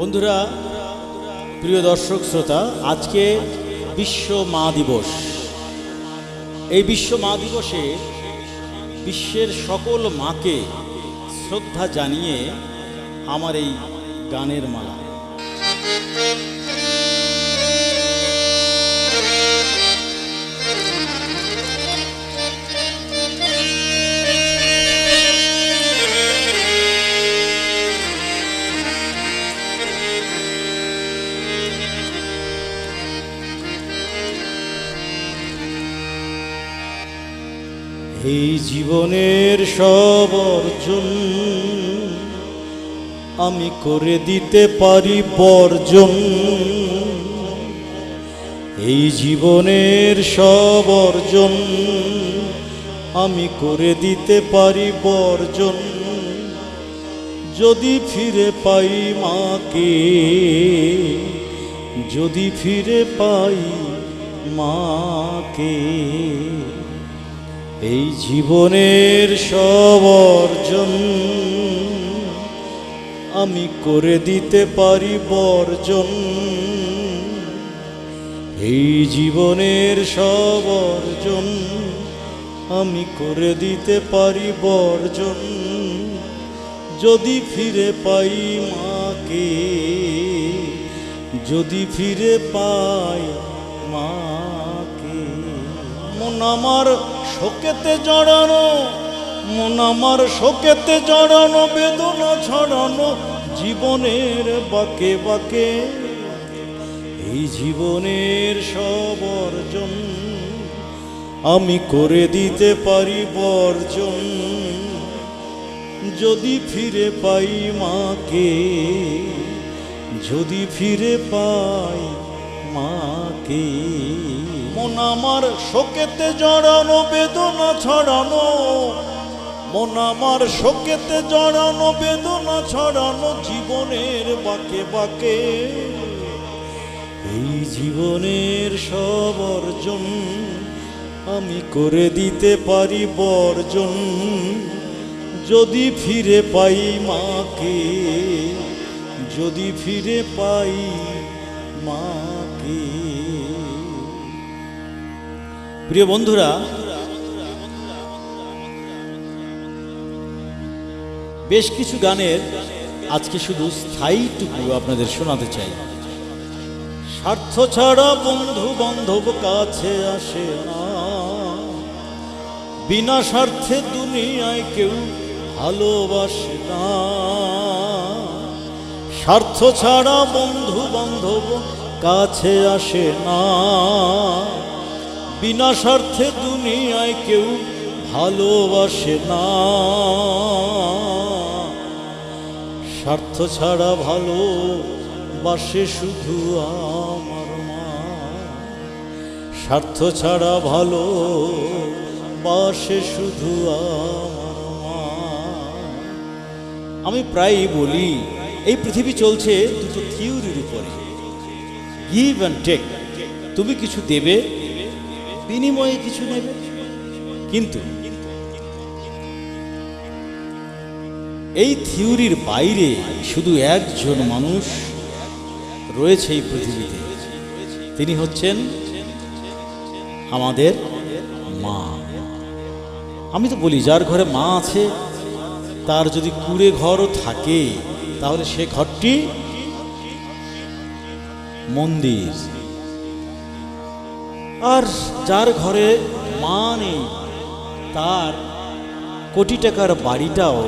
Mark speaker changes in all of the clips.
Speaker 1: বন্ধুরা, প্রিয় দর্শক, শ্রোতা, আজকে বিশ্ব মা দিবস। এই বিশ্ব মা দিবসে বিশ্বের সকল মাকে শ্রদ্ধা জানিয়ে আমার এই গানের মালা। এই জীবনের সব অর্জন আমি করে দিতে পারি বর্জন। এই জীবনের সব অর্জন আমি করে দিতে পারি বর্জন। যদি ফিরে পাই মাকে, যদি ফিরে পাই মাকে এই জীবনের সব অর্জন আমি করে দিতে পারি বর্জন। এই জীবনের সব অর্জন আমি করে দিতে পারি বর্জন। যদি ফিরে পাই মাকে, যদি ফিরে পাই মাকে, মন আমার শোকেতে জড়ানো, মন আমার শোকেতে জড়ানো, বেদনা ছড়ানো, জীবনের বাকে বাকে। এই জীবনের সব অর্জন আমি করে দিতে পারি বর্জন। যদি ফিরে পাই মাকে, যদি ফিরে পাই মাকে মন আমার শোকেতে জড়ানো, বেদনা ছড়ানো। মন আমার শোকেতে জড়ানো, বেদনা ছড়ানো জীবনের বাকে বাকে। এই জীবনের সব অর্জন আমি করে দিতে পারি বর্জন। যদি ফিরে পাই মাকে, যদি ফিরে পাই মাকে। প্রিয় বন্ধুরা, বেশ কিছু গানের আজকে শুধু স্থায়ীটুকু আপনাদের শোনাতে চাই। স্বার্থ ছাড়া বন্ধু বান্ধব কাছে আসে বিনা স্বার্থে দুনিয়ায় কেউ ভালোবাসে না। স্বার্থ ছাড়া বন্ধু বান্ধব কাছে আসে না। বিনা স্বার্থে দুনিয়ায় কেউ ভালোবাসে না। স্বার্থ ছাড়া ভালো বাসে শুধু আমার মা। স্বার্থ ছাড়া ভালো বাসে শুধু আমার মা। আমি প্রায়ই বলি, এই পৃথিবী চলছে দুটো থিওরির উপরে। গিভ অ্যান্ড টেক তুমি কিছু দেবে, বিনিময়ে কিছু নেবে। কিন্তু এই থিওরির বাইরে শুধু একজন মানুষ রয়েছে এই পৃথিবীতে। তিনি হচ্ছেন আমাদের মা। আমি তো বলি, যার ঘরে মা আছে, তার যদি কুড়ে ঘরও থাকে, তাহলে সে ঘরটি মন্দির। আর যার ঘরে মা নেই, তার কোটি টাকার বাড়িটাও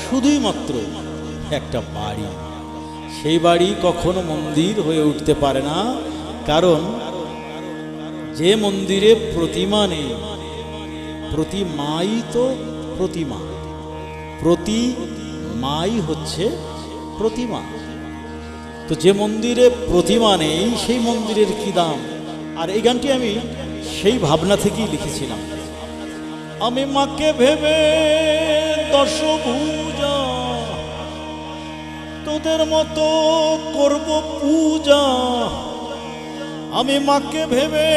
Speaker 1: শুধুই মাত্র একটা বাড়ি। সেই বাড়ি কখনো মন্দির হয়ে উঠতে পারে না, কারণ যে মন্দিরে প্রতিমা নেই প্রতিমাই তো প্রতিমা। প্রতি মাই হচ্ছে প্রতিমা। তো যে মন্দিরে প্রতিমা নেই, সেই মন্দিরের কি দাম? আর এই গানটি আমি সেই ভাবনা থেকেই লিখেছিলাম। আমি মাকে ভেবে দশভূজা তোদের মতো করব পূজা। আমি মাকে ভেবে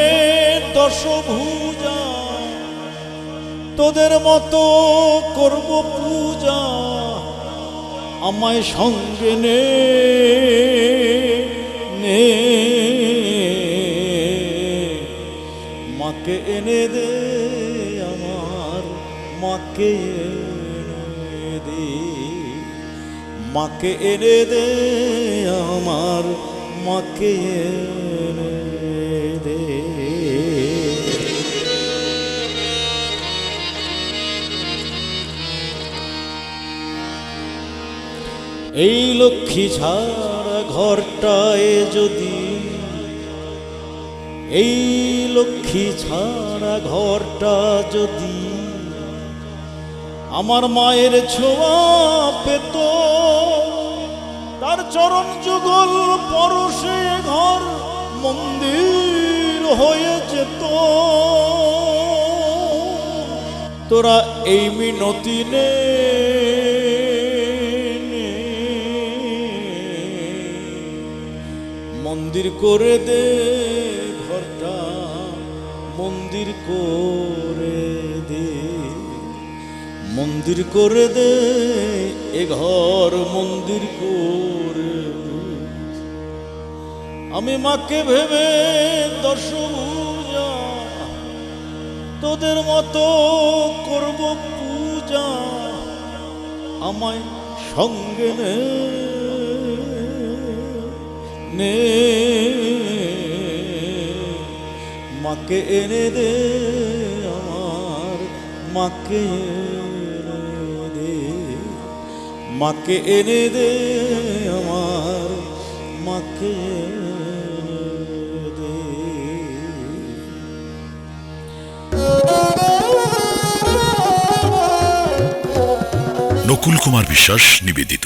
Speaker 1: দশভূজা তোদের মতো করব পূজা। আমায় সঙ্গে নে মাকে এনে দে আমার, মাকে দে। মাকে এনে দে আমার, মাকে এনে এই লক্ষ্মী ছাড়া ঘরটায় যদি এই লক্ষ্মী ছাড়া ঘরটা যদি আমার মায়ের ছোঁয়া পেত, তার চরণ যুগল পরশে ঘর মন্দির হয়ে যেত। তোরা এই মিনতি নে। মন্দির করে দে ঘরটা, মন্দির করে দে। মন্দির করে দে, এ ঘর মন্দির করে আমি মাকে ভেবে দশ তোদের মতো করব পূজা, আমায় সঙ্গে নে। নে। মাকে এনে দে আমার, মাকে এনে দে। মাকে এনে দে আমার, মাকে
Speaker 2: নকুল কুমার বিশ্বাস নিবেদিত।